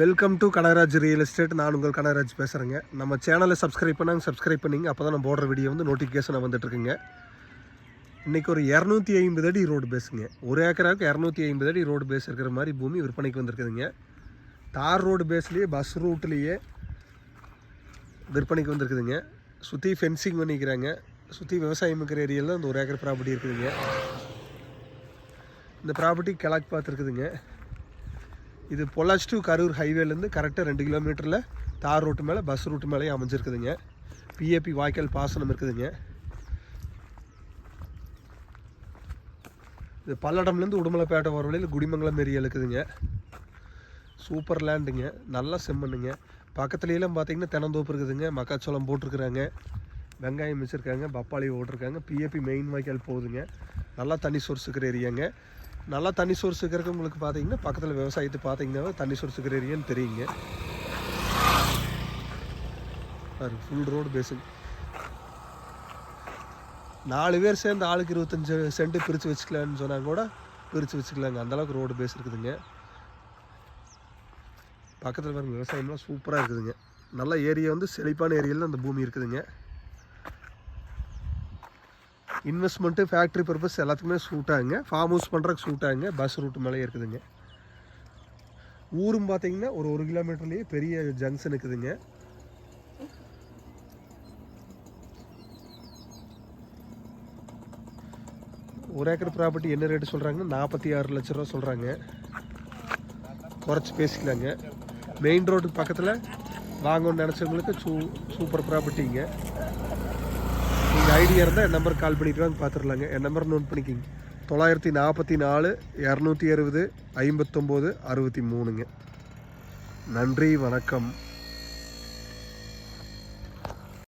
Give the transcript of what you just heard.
Welcome to Kanagaraj real estate நான் உங்கள் கனகராஜ் பேசுகிறேங்க நம்ம சேனலை சப்ஸ்கிரைப் பண்ணாங்க சப்ஸ்கிரைப் பண்ணிங்க அப்போ தான் நம்ம போடுற வீடியோ வந்து நோட்டிஃபிகேஷன் வந்துட்டுருக்குங்க இன்றைக்கி ஒரு இரநூத்தி ஐம்பது அடி ரோடு பேஸுங்க ஒரு ஏக்கராவுக்கு இரநூத்தி ஐம்பது அடி ரோடு பேஸ் இருக்கிற மாதிரி பூமி விற்பனைக்கு வந்திருக்குதுங்க. தார் ரோடு பேஸ்லேயே பஸ் ரூட்லேயே விற்பனைக்கு வந்திருக்குதுங்க. சுற்றி ஃபென்சிங் பண்ணிக்கிறாங்க. சுற்றி விவசாயம் இருக்கிற ஏரியாவில் இந்த ஒரு ஏக்கர் ப்ராப்பர்ட்டி இருக்குதுங்க. இந்த ப்ராப்பர்ட்டி கிழக்கு பார்த்துருக்குதுங்க. இது பொள்ளாச்சி டு கரூர் ஹைவேலேருந்து கரெக்டாக ரெண்டு கிலோமீட்டரில் தார் ரோட்டு மேலே பஸ் ரூட்டு மேலேயும் அமைஞ்சிருக்குதுங்க. பிஏபி வாய்க்கால் பாசனம் இருக்குதுங்க. இது பல்லடம்லேருந்து உடுமலைப்பேட்டை வர வழியில் குடிமங்கலம் ஏரியா இருக்குதுங்க. சூப்பர் லேண்டுங்க நல்லா செம்மண்ணுங்க. பக்கத்துலலாம் பார்த்தீங்கன்னா தென்னந்தோப்பு இருக்குதுங்க. மக்காச்சோளம் போட்டிருக்குறாங்க. வெங்காயம் வச்சுருக்காங்க. பப்பாளி ஓட்டிருக்காங்க பிஏபி மெயின் வாய்க்கால் போகுதுங்க. நல்லா தண்ணி சோர்ஸ் இருக்கிற ஏரியாங்க. நல்லா தண்ணி சோர்ஸ் இருக்கிறது உங்களுக்கு பார்த்தீங்கன்னா பக்கத்தில் விவசாயத்தை பார்த்தீங்கன்னா தண்ணி சோர்ஸ் இருக்கிற ஏரியான்னு தெரியுங்க ஃபுல் ரோடு பேசுங்க நாலு பேர் சேர்ந்து ஆளுக்கு இருபத்தஞ்சு சென்ட் பிரித்து வச்சுக்கலான்னு சொன்னால் கூட பிரித்து வச்சுக்கலாங்க. அந்தளவுக்கு ரோடு பேஸ் இருக்குதுங்க. பக்கத்தில் பாருங்கள் விவசாயம்லாம் சூப்பராக இருக்குதுங்க. நல்ல ஏரியா வந்து செழிப்பான ஏரியாவில் அந்த பூமி இருக்குதுங்க. இன்வெஸ்ட்மெண்ட்டு ஃபேக்ட்ரி பர்பஸ் எல்லாத்துக்குமே சூட் ஆகுங்க. ஃபார்ம் ஹவுஸ் பண்ணுறதுக்கு சூட் ஆகுங்க. பஸ் ரூட் மேலே இருக்குதுங்க. ஊரும் பார்த்தீங்கன்னா ஒரு ஒரு கிலோமீட்டர்லேயே பெரிய ஜங்ஷன் இருக்குதுங்க. ஒரு ஏக்கர் ப்ராப்பர்ட்டி என்ன ரேட்டு சொல்கிறாங்கன்னா நாற்பத்தி ஆறு லட்ச ரூபா சொல்கிறாங்க குறைச்சி பேசிக்கலாங்க. மெயின் ரோட்டுக்கு பக்கத்தில் வாங்கணும்னு நினச்சவங்களுக்கு சூ சூப்பர் ப்ராப்பர்ட்டிங்க நீங்கள் ஐடியா இருந்தால் என் நம்பர் கால் பண்ணிட்டு வாங்க பார்த்துடலாங்க என் நம்பர் நோட் பண்ணிக்கிங்க. தொள்ளாயிரத்தி நாற்பத்தி நாலு இரநூத்தி அறுபது ஐம்பத்தொம்போது அறுபத்தி மூணுங்க. நன்றி வணக்கம்.